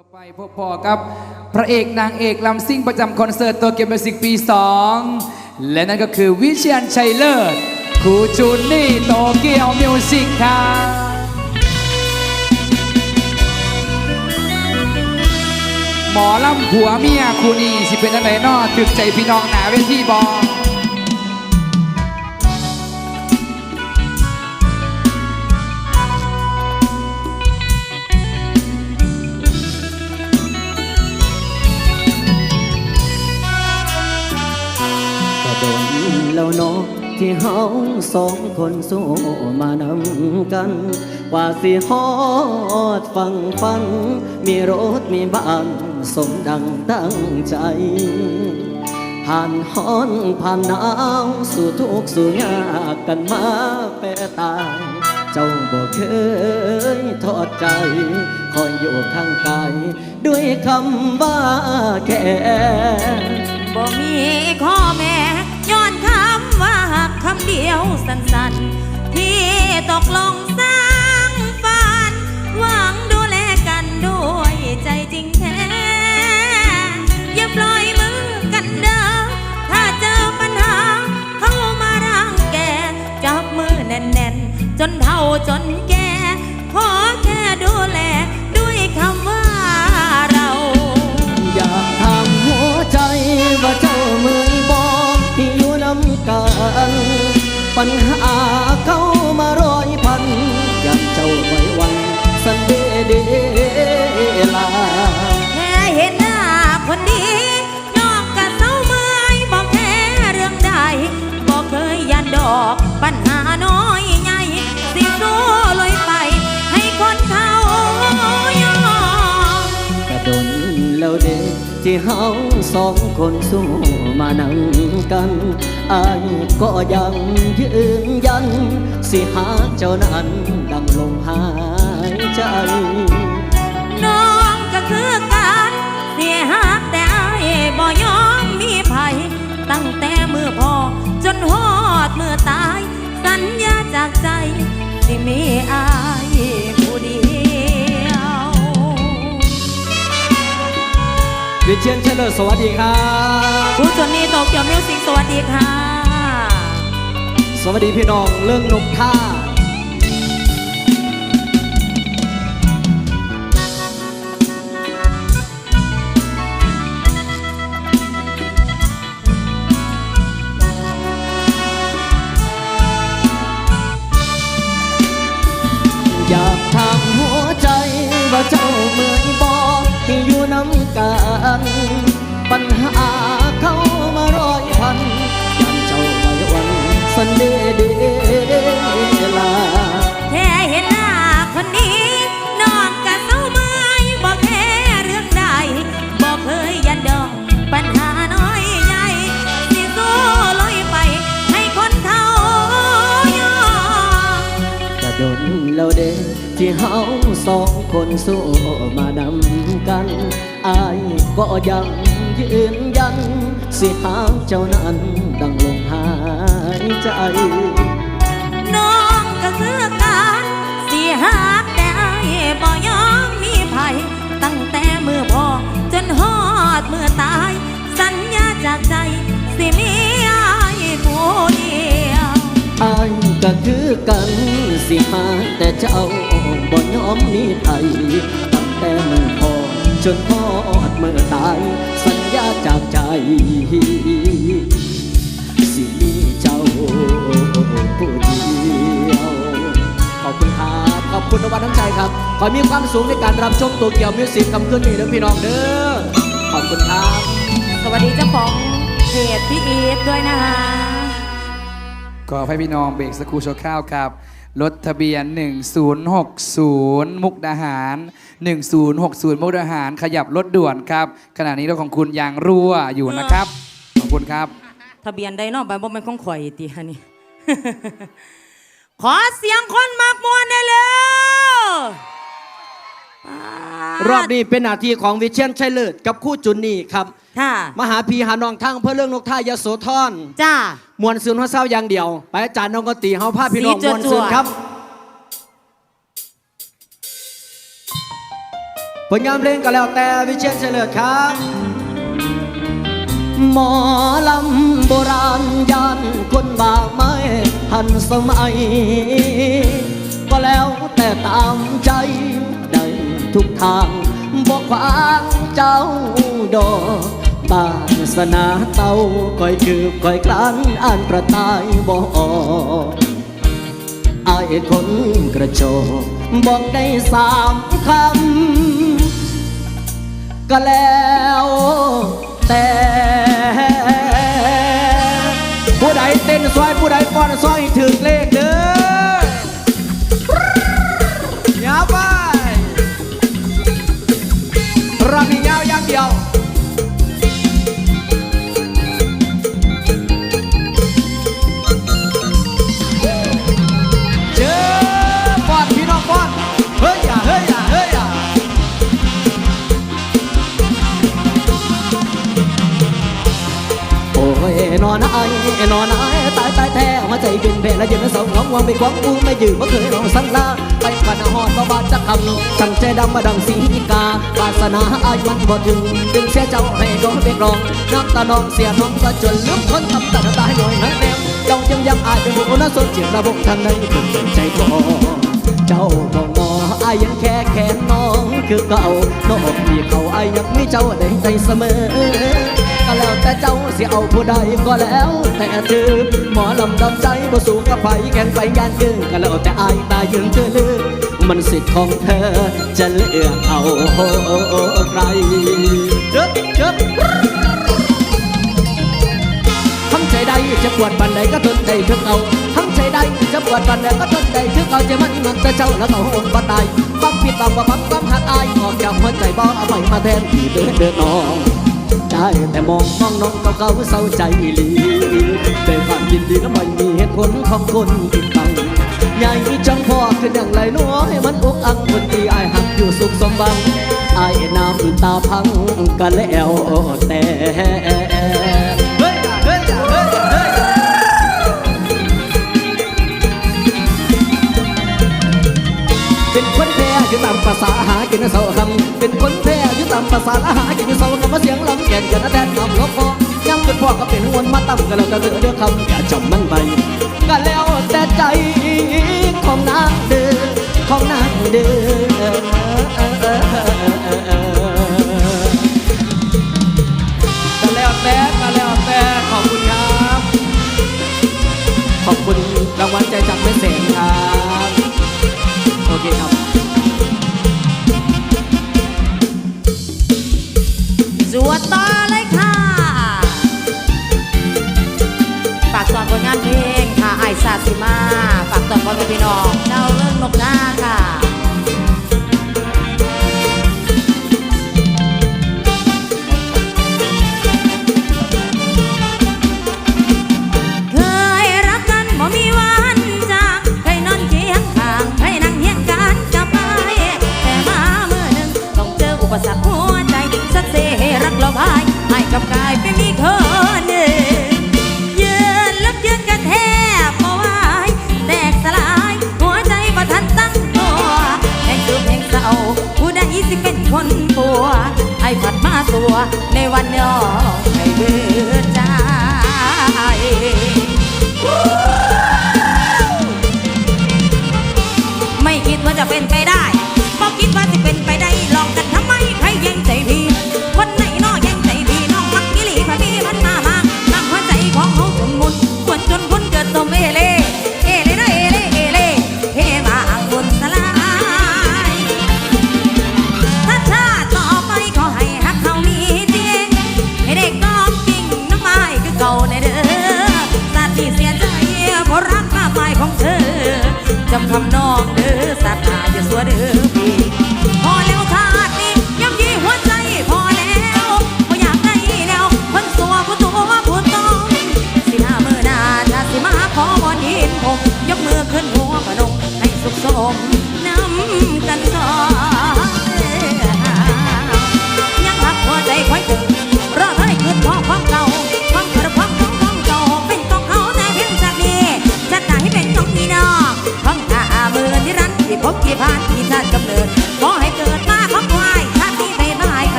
ต่อไปพบพอกับพระเอกนางเอกลำซิ่งประจำคอนเสิร์ตโตัวเกมเมสิกปี 2 และนั่นก็คือวิเชียนชัยเลิศครูจูนนี่โตเกียวมิวสิกครับหมอลำผัวเมียคูนี้สิเป็นจังไดนอถึกใจพี่น้องหนาเวทีบอ แล้วเนาะที่เฮาสองคนสู้มานำกัน กว่าสิฮอดฟังฟัน มีรถมีบ้านสมดังตั้งใจ ผ่านฮ้อนผ่านหนาวสู่ทุกสู่ยากกันมาแปรตายเจ้าบ่เคยทอดใจ คอยอยู่ข้างกายด้วยคำว่าแค่บ่มีข้อแม้ย้อนค่าำเดียวสั้นๆ ที่ตกลงสร้างฝัน หวังดูแลกันด้วยใจจริงแท้ อย่าปล่อยมือกันเด้อถ้าเจอปัญหา เข้ามารังแกจับมือแน่นๆ จนเท่าจนแก ขอแค่ดูแลด้วยคำว่า ปัญหาเข้ามาร้อยพันอยากเจ้าไว้วันสันเดเดลา แค่เห็นหน้าคนดีนอกกะเศร้าเมื่อยบอกแค่เรื่องใดบอกเคยยันดอกปัญหาน้อยใหญ่สิสู้ลอยไป ให้คนเขายอมกระดนแล้วเด็กที่เฮาสองคนสู้ มานั่งกัน อายก็ยังยืนยัน สิหาเจ้านั้นดังลมหายใจ น้องก็คือการเสียหักแต่อายบ่ยอมมีภัยตั้งแต่มือพอจนหอดมือตาย สัญญาจากใจ สิมีอาย วิเชียนเฉลิมสวัสดีครับผู้ชนนี้โตเกียวมิวสิกสวัสดีค่ะ สวัสดีพี่น้องเรื่องนกท่า กัน ปัญหาเข้ามาร้อยพันยันเจ้าไว้วันสันเดเดลาแค่เห็นหน้าคนนี้น้องกะเศร้าเมื่อยบอกแค่เรื่องใดบอกเคยยันดองปัญหาน้อยใหญ่สิสู้ลอยไปให้คนเขายอมกระดนแล้วเด้ที่เฮาสองคนสู้มานำกัน อายก็ยังยืนยัน สิหาเจ้านั้นดังลมหายใจน้องก็คือการสียหักแต่อายบ่ยอมมีภัยตั้งแต่มือพอจนหอดมือตาย สัญญาจากใจ สิมีอายผู้เดียวอายก็คือกันสิหาแต่เจ้าบ่ยอมมีไทยตั้งแต่มือ นพอดมือตาย สัญญาจากใจ สิมีเจ้าผู้เดียว ขอบคุณครับ ขอบคุณนวัดน้ำใจครับ ขอให้มีความสูงในการรับชมตัวเกี่ยวมิวสิกคำขึ้นนี้เด้อพี่น้องเด้อ ขอบคุณครับ สวัสดีเจ้าของเพจพี่อีทด้วยนะคะ ก็ให้พี่น้องเบรกสกครูโชว์ข้าวครับ รถทะเบียน 1060 มุกดาหาร 1060 มุกดาหาร ขยับรถด่วนครับ ขณะนี้รถของคุณยางรั่วอยู่นะครับ ขอบคุณครับ ทะเบียนไดเนใบบ่แม่นของข่อยตีฮะนี่ ขอเสียงคนมากมวนได้เลย รอบนี้เป็นหน้าที่ของวิเชียนชัยเลิศกับคู่จุนนี่ครับ ค่ะมาหาพีหาน้องทั้งเพื่อเรื่องนกท่ายโสธรจ้ามวนซืนหัวเศร้าอย่างเดียว ไปอาจารย์น้องกตีเฮาพาพี่น้องสีมจั่ววนซืนๆครับผลงานเพลงก็แล้วแต่วิเชียนเฉลิมครับ หมอลำโบราณยันคนบาไม่ทันสมัย ก็แล้วแต่ตามใจได้ ทุกทางบอกขวางเจ้าดอกบ้านสนาเต้าคอยคืบคอยคลานอ่านประตายบอกออกอายคนกระโจบอกได้สามคำ ก็แล้วแต่ผู้ใดเต้นซอยผู้ใดฟ้อนซอยถึงเลข นอนไอ้นอนไอ้ตายตายแท้หัวใจเป็นแผลและยืนเสาหงวางไปควงกูไม่ยืมเมื่อเคยลองสันลาไปกันหอดบ่บาดจะคำตั้งใจดำมาดังสีกาวาสนาอายมันบ่ถึงจึงเสียเจ้าให้ก็เรียกร้องน้ำตาน้องเสียน้องก็จนลืมคนทำตาตาหน่อยนะแนวเจ้ายังยังอายเป็นบุญนะสนเจียระบบทางในคนสนใจก็เจ้าก็งออายยังแค่แค่น้องคือเก่าน้องมีเขาอายยังมีเจ้าในใจเสมอ ก็แล้วแต่เจ้าสิเอาผู้ใดก็แล้ว แต่เธอหมอลำดำใจบ่สู้กับไฟแข่งไปยานยืนก็แล้วแต่อายตายยืนเธอเลือกมันสิทธิ์ของเธอจะเลือกเอาใครเจ็บเจ็บทำใจได้จะปวดบันใดก็ทนได้ถึงเอาทำใจได้จะปวดบันใดก็ทนได้ถึงเอาจะมันมันจะเจ้าแล้วก็โหนบ่ตายความผิดบางว่าพักความหักอายออกจากหัวใจบ่เอาไปมาแทนที่เดินเดินน้อง ได้แต่มองมองน้องเก่าเศร้าใจลีแต่ความยินดีก็ไม่มีเหตุผลของคนติดตังใหญ่จังพอคืออย่างไรน้อยมันอกอังคนที่อายหักอยู่สุขสมบังอายน้ำตาพังกันแล้วแต่ ภาษาหากินเสาคำเป็นคนแพ้ยึดตามภาษาหากินเสาคำมาเสียงลำแก่นกันแทนคำลบคอย้ำเป็นพ่อก็เป็นวนมาตั้มกันแล้วก็เดือเดือคำอย่าจำมันไปก็แล้วแต่ใจของนางเดือของนางเดือ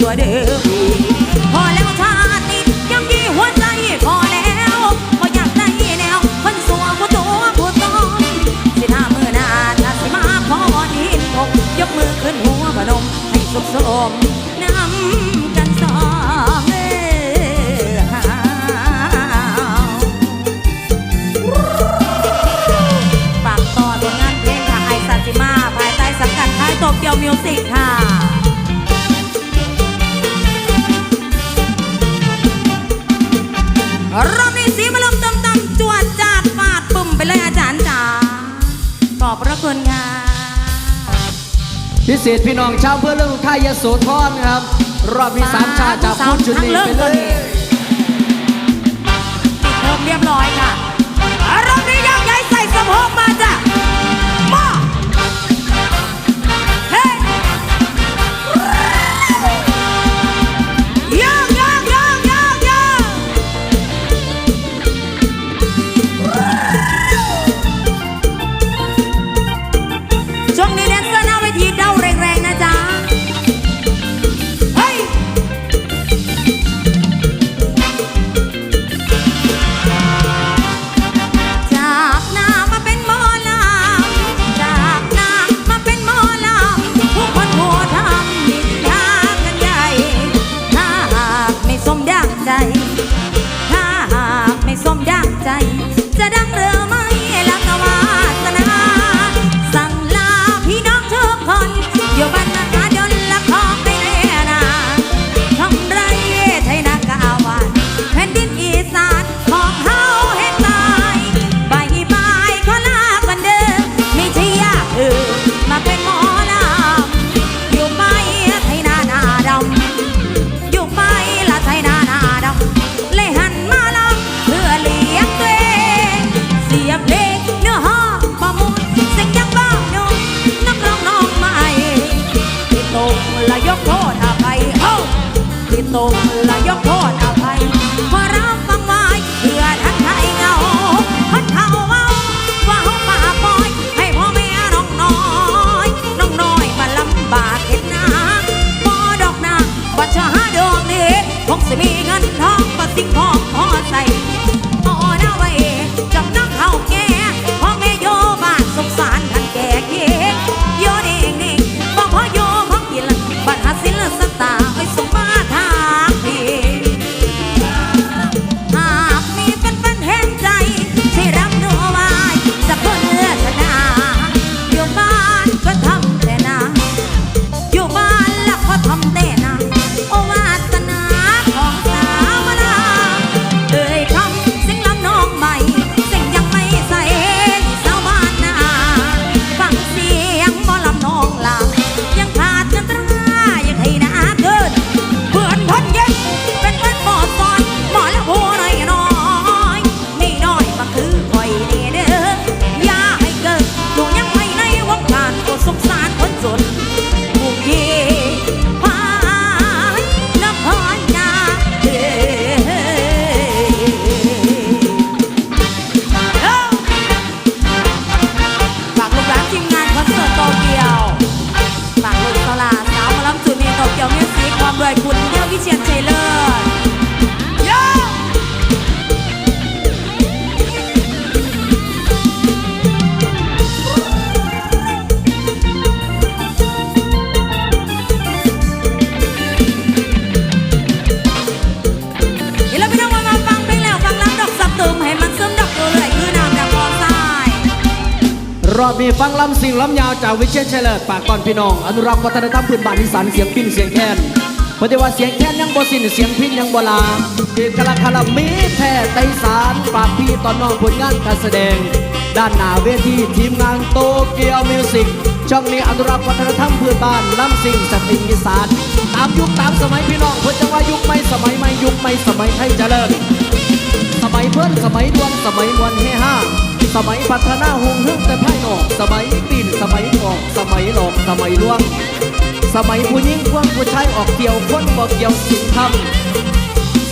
สวยเด้อพี่พอแล้วชาตินี้ยังดีหัวใจพอแล้วบ่อยากได้แนวคนสัวผู้ตัวผู้ตองสิหน้ามือหน้าถ้าสิมาขอวอนหินอกยกมือขึ้นหัวพนมให้สุขสมนำกันสองเอ้อหาฝากต่อผลงานเพลงค่ะไอซาซิมาภายใต้สังกัดค่ายโตเกียวมิวสิกค่ะ พิเศษพี่น้องชาวเพื่อเรื่องค่ายยโสธรครับ รอบมีสามชาจากพุทธจุลีไปเลยปิดเทอมเรียบร้อยค่ะรอบนี้ยังใหญ่ใส่สะโพกมาจ้ะ วทีเดาแรง สิ่งลำยาวจากวิเชียรชัยเลิศฝากก่อนพี่น้อง อนุรักษ์วัฒนธรรมพื้นบ้านอีสานเสียงปิ้นเสียงแคนปฏิว่าเสียงแคนยังบ่สิ้นเสียงพินยังบ่ลาคือกละคารามีแท้ไตสารฝากพี่ตอนน้องผลงานการแสดง ด้านหน้าเวทีทีมงานโตเกียวมิวสิกช่องนี้อนุรักษ์วัฒนธรรมพื้นบ้านลำสิ่งสตริงอีสานตามยุคตามสมัยพี่น้องเพื่อจะว่ายุคไม่สมัยไม่ยุคไม่สมัยไทยเจริญสมัยเพื่อนสมัยดวงสมัยมวนเฮฮา สมัยพัฒนาหงเฮืองแต่ภายนอก สมัยปีนสมัยกอกสมัยหลอกสมัยลวง สมัยผู้หญิงควงผู้ชายออกเกี่ยวคนบอกเกี่ยวสินธรรม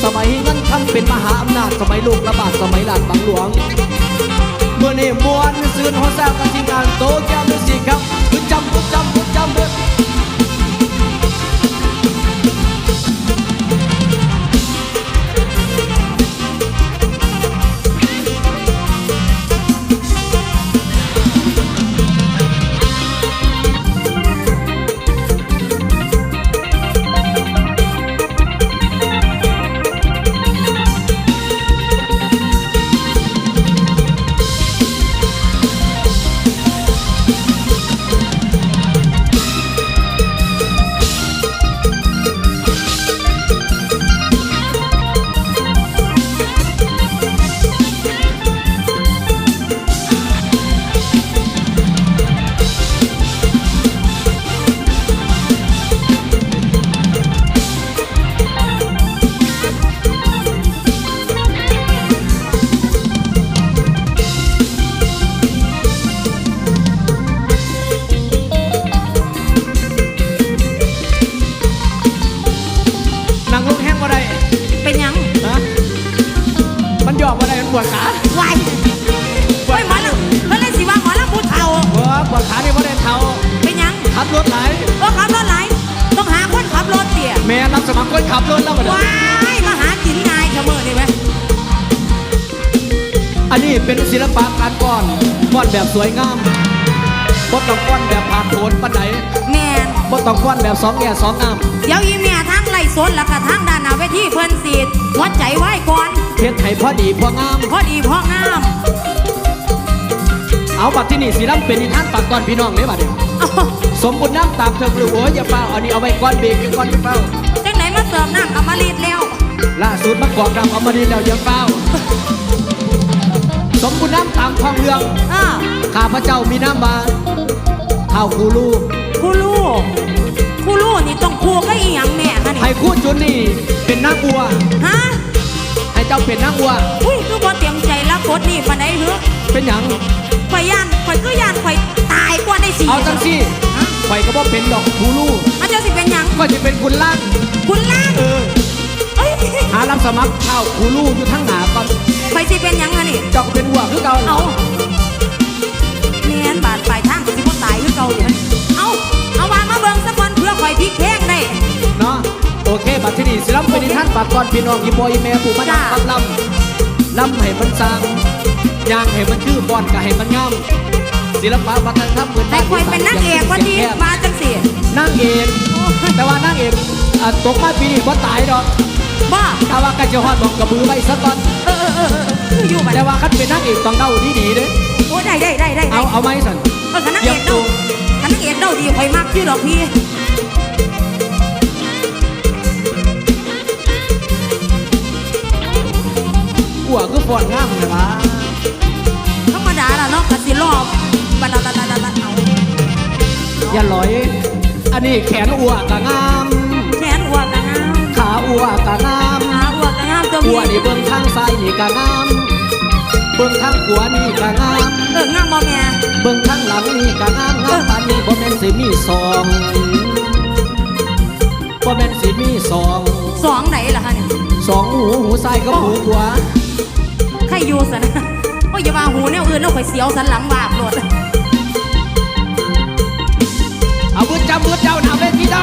สมัยเงินคำเป็นมหาอำนาจสมัยลูกระบาดสมัยหลานบางหลวงเมื่อนี่มวนซื่นหัวแซวกันทีมงานโตแก้วมิวสิกครับคุณจำคุณจำคุณจำเบิด เป็นศิลปะการป้อนป้อนแบบสวยงามบ่ต้องป้อนแบบผ่านโผนปานใดแม่นบ่ต้องป้อนแบบสองแง่สองงามเดี๋ยวอีเมียทั้งไล่สนแล้วก็ทั้งด้านหน้าเวทีเพิ่นสีดหัวใจไว้ก่อนเฮ็ดให้พอดีพองาม พอดีพองาม เอาบัดที่นี่สิรับเป็นนิทานปากก่อนพี่น้องเด้บัดนี้เอ้าสมบูรณ์น้ำตามเธอหรือโอ้ยอย่าเป้าอันนี้เอาไว้ก่อนเบรกก่อนอย่าเป้าจังไหนมาเสิร์ฟน้ำอมฤตแล้วล่าสุดมากอกรำเอามาดีแล้วอย่าเป้า สมบูรณ์น้ำตามทองเรืองอ่าข้าพระเจ้ามีน้ำมาข้าวคูลูครูลูกครูลูกนี่ต้องคู่กับอีหยังแม่คะนี่ให้คู่จุนนี่เป็นนางอัว ฮะให้เจ้าเป็นนางอัว อุ้ยคือบ่เตรียมใจรับบทนี่ปานใดเหรอเป็นหยังข่อยย่านข่อยคือย่านข่อยตายกว่าได้สิเอาจังสิฮะไฟก็บ่เป็นดอกคูลูอาเจ้าสิเป็นหยังก็จะเป็นคุณล่างคุณล่างเออเอ้ยหารับสมัครข้าวคูลูอยู่ทั้งหนาก่อน ข่อยสิเป็นหยังคะนี่เจ้าก็เป็นอัวคือเก่าเอาเมียนบาดปลายทางก็สิบ่ตายคือเก่าอยู่หั่นเอาเอาวางมาเบิ่งสักวันเพื่อข่อยพลิกแพงได้ เนาะโอเคบัดที่นี่สิรับเป็นนิทานฝากก่อนพี่น้องอีโมอีแม่ปู่มาดังจ้าฟังลำลำให้มันสร้างยางให้มันคือบอนก็ให้มันงามศิลปะวัฒนธรรมพื้นแต่บ้านข่อยเป็นนางเอกว่าที่มาจังสิ นางเอก แต่ว่านางเอกอะตกมาปีนี้บ่ตายดอก บ้าถ้าว่ากันจะฮอดบอกกระบือไว้สักก่อนเออเออเออเออคืออยู่บัดแต่ว่าคันเป็นนางเอกต้องเดาดีดีๆเด้โอ้ได้ได้ได้ได้เอาเอาไหมสันเออขันนางเอกเด้าขันนางเอกเด้าดีข่อยมักชื่อดอกพี่กัวคือฟอนงามนะวะธรรมดาล่ะเนาะกะสิรอบบัดละละละละละเอาอย่าลอย อันนี้แขนอัวกะงาม อัวกะงามขาอ้วกกะงามตัวอัพี่วนี่เบิ่งข้างซ้ายนี่กะงามเบิ่งข้างขวานี่กะงามเอองามบ่แม่เบิ่งข้างหลังนี่กะงามงามปานนี้บ่แม่นสิมีสองบ่แม่นสิมีสองสองไหนล่ะคะเนี่ยสองหูหูซ้ายกับหูขวาใครอยู่ซะนะโอ้ยอย่าว่าหูแนวอื่นเนาะข่อยเสียวสันหลังบาปโลดเอาบุญจำบุญเจ้าหนาเวทีเจ้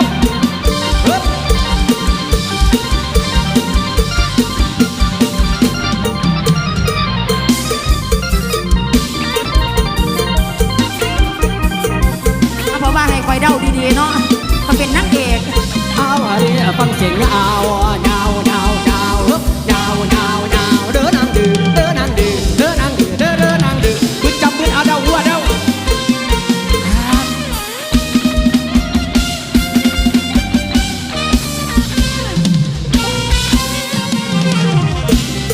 ดีเนาะเขาเป็นนางเอกเอาอะไรฟังเสียงเอายาวยาวยาวยาวยาวยาวเดินนางดื้อเดินนางดื้อเดินนางดื้อเดินเดินนางดื้อบุญจำบุญเอาเดาหัวเดา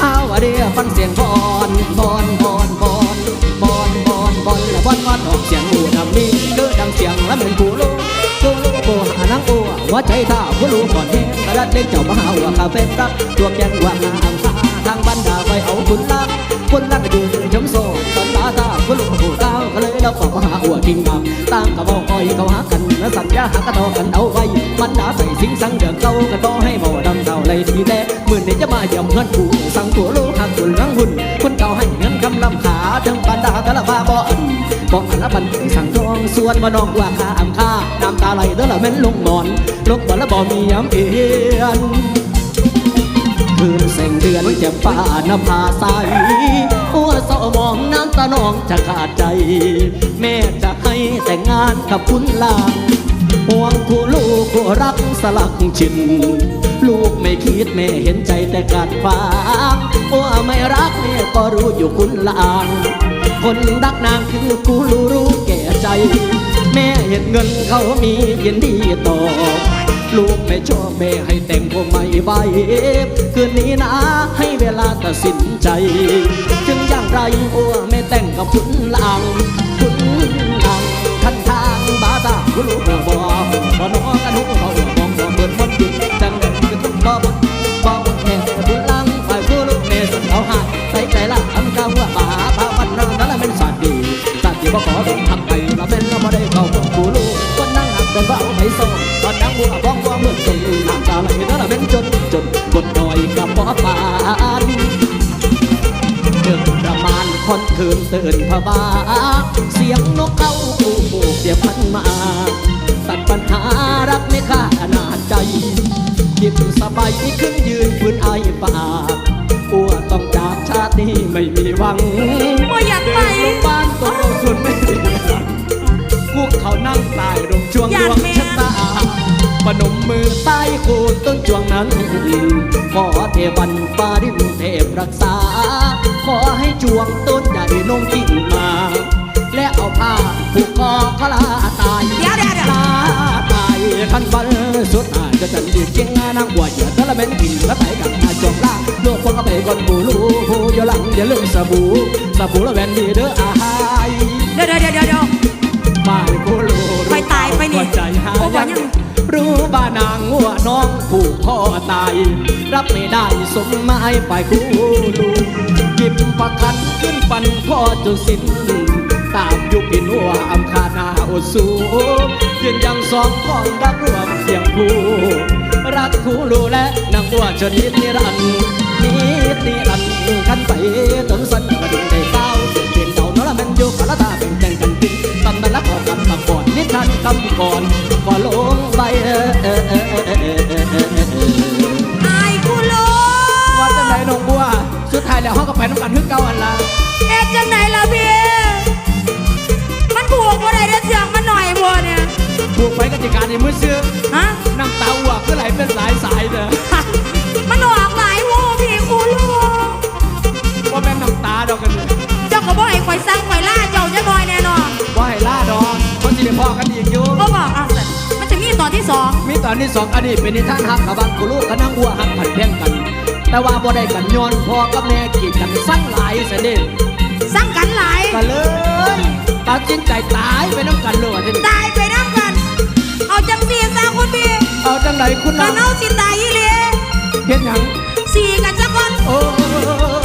เอาอะไรฟังเสียงบอนบอนบอนบอนบอนบอนบอนและบอนบอนออกเสียงอูดำนี้เดินดังเสียงและเหมือนผู้ลูกผู้ลูกผู้หานางอัวหัวใจท่าผู้ลูกก่อนแห้งกระดัดเล่นเจ้ามหาหัวคาเฟ่รักตัวแกงว่านาอังคาทางบรรดาไปเอาคุณลักคุณลักอยู่จมโซ่ตอนตาตาผู้ลูกผู้เต้าก็เลยเราขอมหาหัวกิงงามตามกระบอกอ้อยเขาหากันและสัญญาหากระทอกันเอาไว้มันดาใส่สิงสังเดือดเก่ากันต่อให้บ่ดำเท่าไรทีแต่หมื่นนี้จะมาเยี่ยมเงินผู้สั่งตัวลูกหักส่วนรังหุ่นคนเก่าให้เงินคำลำขาทั้งบรรดากระละบาบ่ อันบอกอันละบันสั่งทองส่วนบ่น้องว่าคาอำค่าน้ำตาไหลเด้อละแม่นลงนอนลกบ่ละบ่มีย้ำเอียนคืนแสงเดือนจะป่านภาใสหัวเศร้ามองน้ำตาหนองจะขาดใจ แม่จะให้แต่งงานกับคุณลางห่วงคู่ลูกคู่รักสลักชิน ลูกไม่คิดแม่เห็นใจแต่กัดฟางว่าไม่รักแม่ก็รู้อยู่คุณลางคนรักนางคือกูรู้รู้แก่ใจ แม่เห็นเงินเขามียินดีตอบลูกไม่ชอบแม่ให้แต่งพวงไม่ใบคืนนี้นะให้เวลาตัดสินใจ ถึงอย่างไรอ้วไม่แต่งกับคุณลางคุณลางคันทางบาตาคุณลูกบ่บ่บ่นอกันหูเขามองบ่เปิดมันดึงจังเลยคือคุณ vào mấy sông còn đang mùa bóng qua mượn dần làm ta lại đó là ป็นจนจน chân một đòi cả bó bàn đừng ประมาณคนคืนตื่นพบาเสียงนกเข้าปูปูเสียพันมาตัดปัญหารักไม่ค่านาใจหยิบสบายขึ้นยืนพื้นไอ้ป่กอ้วต้องจากชาตินี้ไม่มีหวัง งดวงชะตาปนมมือใต้โคนต้นจวงนั้นขอเทวันฟ้าดินเทพรักษา ขอให้จวงต้นใหญ่นงกิ่งมา และเอาผ้าผูกคอขลาตายเดี๋ยวเดี๋ยวเดี๋ยวลาตายขันบันสุดท้ายจะจันดีเจียงนางบัวเหยื่อะละเม็นกิ่งและไตกับอาจอมล่าโลกคนก็ไปก่อนบูรูผู้อย่าหลังอย่าลืมสบู่สบู่ละแวนดีเด้ออาหายเดี๋ยวเดี๋ยวเดี๋ยวเดี๋ยวบ้านกูรู ไปตายไปนี่หัวใจหายัยังรู้บ้านางงัวน้องผูกคอตาย รับไม่ได้สมหมายไปกูรู้หยิบประคันขึ้นปันพ่อจนสิ้นตามยุปินัวอำคานาอดสูยืนยังสองของรักรวมเสียงผู้รักคู่รู้และนางบัวชนิดนิรันด์นิดนิรันด์กันไปจนสันกระดิ่งได้เต้าเสียงเป็นเต่าโนละแมันอยู่กะละตาเป็นแจง กันมาก่อนไม่ทานคำก่อนก็ลงไปเออกูโลว่าจนงบัวสุดท้ายแล้วห้องก็ไปน้ำกันฮึ่งเก่าอันละเอ็ดจังไหนล่ะพี่มันผูกว่าไรได้เสียงมันหน่อยบัวเนี่ยผูกไปกับจิการในมือซื้อฮะน้ำตาอ้วกก็ไหลเป็นสายสายเด้อ ตอนที่สองอดีตเป็นนิทานหักกับบางกุลูกกับนางอ้วหักผัดเพียงกัน แต่ว่าบ่ได้กันย้อนพ่อกับแม่กีดกันสั่งหลายเสยเด็จสั่งกันหลายก็เลยตัดสินใจตายไปน้ำกันเลยว่าที่นี่ตายไปน้ำกัน เอาจังสีซะคุณพี่เอาจังไหนคุณกัน้อนงเอาสิตายอีหลีเห็นหยังสี่กันจักคนโอ้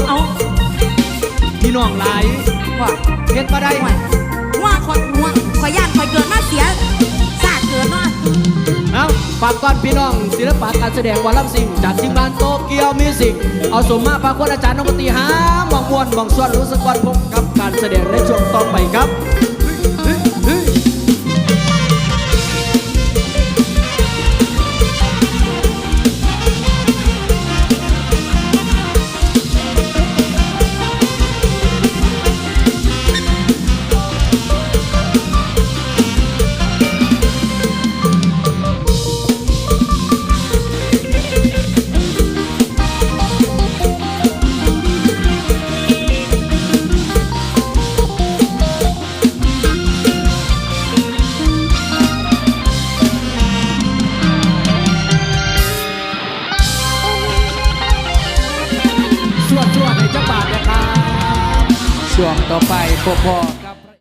เอาพี่น้องหลายว่าเห็นมาได้ว่าว่าข่อยว่าข่อยย่านข่อยเกิดมาเสีย ฝากก้อนพี่น้องศิลปะการแสดงวอลลัมซิงจากทีมงานโตเกียวมิวสิกเอาสมมาพากคนอาจารย์นกตีหามองมวนมองส่วนรู้สึกก่อนพบกับการแสดงในช่วงต่อไปครับ